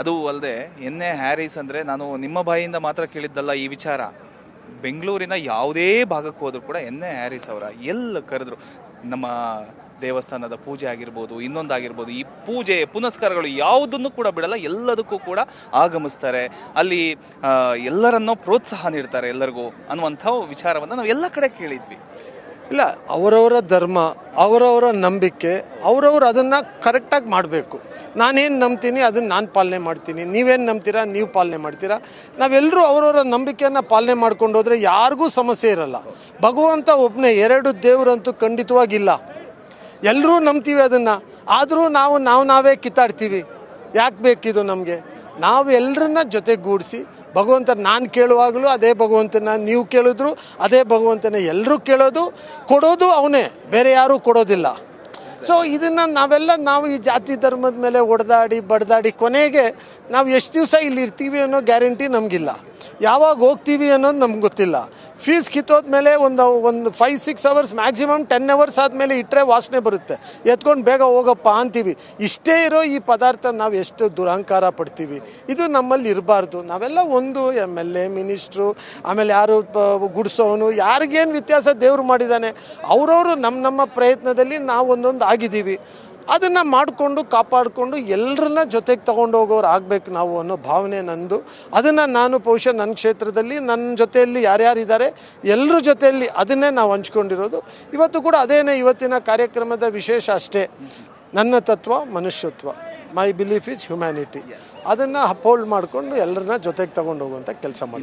ಅದು ಅಲ್ಲದೆ ಎನ್ನೆ A Harris ಅಂದರೆ ನಾನು ನಿಮ್ಮ ಬಾಯಿಯಿಂದ ಮಾತ್ರ ಕೇಳಿದ್ದಲ್ಲ ಈ ವಿಚಾರ. ಬೆಂಗಳೂರಿನ ಯಾವುದೇ ಭಾಗಕ್ಕೆ ಹೋದರೂ ಕೂಡ ಎನ್ನೆ ಹ್ಯಾರಿಸ್ ಅವರ ಎಲ್ಲ ಕರೆದ್ರು. ನಮ್ಮ ದೇವಸ್ಥಾನದ ಪೂಜೆ ಆಗಿರ್ಬೋದು ಇನ್ನೊಂದಾಗಿರ್ಬೋದು ಈ ಪೂಜೆ, ಪುನಸ್ಕಾರಗಳು ಯಾವುದನ್ನು ಕೂಡ ಬಿಡಲ್ಲ, ಎಲ್ಲದಕ್ಕೂ ಕೂಡ ಆಗಮಿಸ್ತಾರೆ. ಅಲ್ಲಿ ಎಲ್ಲರನ್ನೂ ಪ್ರೋತ್ಸಾಹ ನೀಡ್ತಾರೆ ಎಲ್ಲರಿಗೂ ಅನ್ನುವಂಥ ವಿಚಾರವನ್ನು ನಾವು ಎಲ್ಲ ಕಡೆ ಕೇಳಿದ್ವಿ. ಇಲ್ಲ, ಅವರವರ ಧರ್ಮ, ಅವರವರ ನಂಬಿಕೆ, ಅವರವರು ಅದನ್ನು ಕರೆಕ್ಟಾಗಿ ಮಾಡಬೇಕು. ನಾನೇನು ನಂಬ್ತೀನಿ, ಅದನ್ನು ನಾನು ಪಾಲನೆ ಮಾಡ್ತೀನಿ. ನೀವೇನು ನಂಬ್ತೀರಾ, ನೀವು ಪಾಲನೆ ಮಾಡ್ತೀರಾ. ನಾವೆಲ್ಲರೂ ಅವರವರ ನಂಬಿಕೆಯನ್ನು ಪಾಲನೆ ಮಾಡ್ಕೊಂಡು ಹೋದರೆ ಯಾರಿಗೂ ಸಮಸ್ಯೆ ಇರಲ್ಲ. ಭಗವಂತ ಒಬ್ಬನೇ ಎರಡು ದೇವರಂತೂ ಖಂಡಿತವಾಗಿಲ್ಲ. ಎಲ್ಲರೂ ನಂಬ್ತೀವಿ ಅದನ್ನು. ಆದರೂ ನಾವು ನಾವು ನಾವೇ ಕಿತ್ತಾಡ್ತೀವಿ. ಯಾಕೆ ಬೇಕಿದು ನಮಗೆ? ನಾವು ಎಲ್ಲರನ್ನ ಜೊತೆಗೂಡಿಸಿ ಭಗವಂತ ನಾನು ಕೇಳುವಾಗಲೂ ಅದೇ ಭಗವಂತನ ನೀವು ಕೇಳಿದ್ರು, ಅದೇ ಭಗವಂತನ ಎಲ್ಲರೂ ಕೇಳೋದು, ಕೊಡೋದು ಅವನೇ, ಬೇರೆ ಯಾರೂ ಕೊಡೋದಿಲ್ಲ. ಸೊ ಇದನ್ನು ನಾವೆಲ್ಲ ನಾವು ಈ ಜಾತಿ ಧರ್ಮದ ಮೇಲೆ ಹೊಡೆದಾಡಿ ಬಡ್ದಾಡಿ ಕೊನೆಗೆ ನಾವು ಎಷ್ಟು ದಿವಸ ಇಲ್ಲಿ ಇರ್ತೀವಿ ಅನ್ನೋ ಗ್ಯಾರಂಟಿ ನಮಗಿಲ್ಲ. ಯಾವಾಗ ಹೋಗ್ತೀವಿ ಅನ್ನೋದು ನಮ್ಗೆ ಗೊತ್ತಿಲ್ಲ. ಫೀಸ್ ಕಿತ್ತೋದ್ಮೇಲೆ ಒಂದು ಒಂದು five six hours maximum ten hours ಆದಮೇಲೆ ಇಟ್ಟರೆ ವಾಸನೆ ಬರುತ್ತೆ. ಎತ್ಕೊಂಡು ಬೇಗ ಹೋಗಪ್ಪ ಅಂತೀವಿ. ಇಷ್ಟೇ ಇರೋ ಈ ಪದಾರ್ಥ ನಾವು ಎಷ್ಟು ದುರಹಂಕಾರ ಪಡ್ತೀವಿ. ಇದು ನಮ್ಮಲ್ಲಿ ಇರಬಾರ್ದು. ನಾವೆಲ್ಲ ಒಂದು ಎಂ ಎಲ್ ಎ ಮಿನಿಸ್ಟ್ರು ಆಮೇಲೆ ಯಾರು ಗುಡಿಸೋನು, ಯಾರಿಗೇನು ವ್ಯತ್ಯಾಸ ದೇವ್ರು ಮಾಡಿದ್ದಾನೆ ಅವರವರು ನಮ್ಮ ನಮ್ಮ ಪ್ರಯತ್ನದಲ್ಲಿ ನಾವು ಒಂದೊಂದು ಆಗಿದ್ದೀವಿ. ಅದನ್ನು ಮಾಡಿಕೊಂಡು ಕಾಪಾಡಿಕೊಂಡು ಎಲ್ಲರನ್ನ ಜೊತೆಗೆ ತಗೊಂಡು ಹೋಗೋರು ಆಗಬೇಕು ನಾವು ಅನ್ನೋ ಭಾವನೆ ನಂದು. ಅದನ್ನು ನಾನು ಬಹುಶಃ ನನ್ನ ಕ್ಷೇತ್ರದಲ್ಲಿ ನನ್ನ ಜೊತೆಯಲ್ಲಿ ಯಾರ್ಯಾರಿದ್ದಾರೆ ಎಲ್ಲರ ಜೊತೆಯಲ್ಲಿ ಅದನ್ನೇ ನಾವು ಹಂಚ್ಕೊಂಡಿರೋದು. ಇವತ್ತು ಕೂಡ ಅದೇನೇ ಇವತ್ತಿನ ಕಾರ್ಯಕ್ರಮದ ವಿಶೇಷ ಅಷ್ಟೇ. ನನ್ನ ತತ್ವ ಮನುಷ್ಯತ್ವ. ಮೈ ಬಿಲೀಫ್ ಇಸ್ ಹ್ಯುಮ್ಯಾನಿಟಿ ಅದನ್ನು ಅಪ್ಹೋಲ್ಡ್ ಮಾಡಿಕೊಂಡು ಎಲ್ಲರನ್ನ ಜೊತೆಗೆ ತಗೊಂಡು ಹೋಗುವಂಥ ಕೆಲಸ ಮಾಡಿ